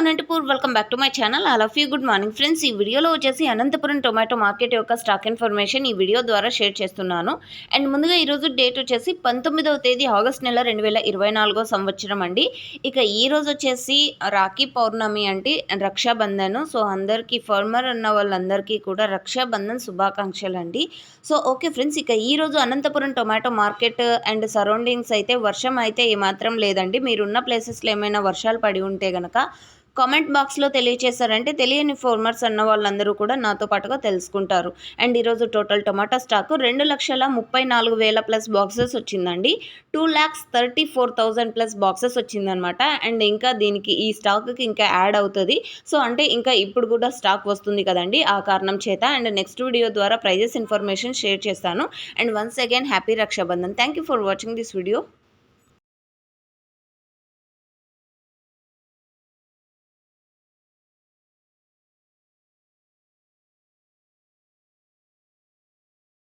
Anantapur welcome back to my channel all of you good morning friends ఈ వీడియోలో వచ్చేసి Anantapuram tomato market యొక్క stock information ఈ video ద్వారా షేర్ చేస్తున్నాను. అండ్ ముందుగా ఈరోజు డేట్ వచ్చేసి పంతొమ్మిదవ తేదీ ఆగస్ట్ నెల రెండు వేల ఇరవై నాలుగో సంవత్సరం అండి. ఇక ఈ రోజు వచ్చేసి రాఖీ పౌర్ణమి అంటే రక్షాబంధన్. సో అందరికీ ఫార్మర్ ఉన్న వాళ్ళందరికీ కూడా రక్షాబంధన్ శుభాకాంక్షలు అండి. సో ఓకే ఫ్రెండ్స్ ఇక ఈ రోజు Anantapuram tomato market and surroundings అయితే వర్షం అయితే ఏమాత్రం లేదండి. మీరున్న ప్లేసెస్లో ఏమైనా వర్షాలు పడి ఉంటే కనుక కామెంట్ బాక్స్లో తెలియచేశారంటే తెలియని ఫార్మర్స్ అన్న వాళ్ళందరూ కూడా నాతో పాటుగా తెలుసుకుంటారు. అండ్ ఈరోజు టోటల్ టొమాటో స్టాక్ రెండు లక్షల ముప్పై నాలుగు వేల ప్లస్ బాక్సెస్ వచ్చిందండి. Two lakhs thirty four thousand plus boxes వచ్చిందనమాట అండ్ ఇంకా దీనికి ఈ స్టాక్కి ఇంకా యాడ్ అవుతుంది. సో అంటే ఇంకా ఇప్పుడు కూడా స్టాక్ వస్తుంది కదండి ఆ కారణం చేత. అండ్ నెక్స్ట్ వీడియో ద్వారా ప్రైజెస్ ఇన్ఫర్మేషన్ షేర్ చేస్తాను. And once again happy Rakshabandhan. Thank you for watching this video.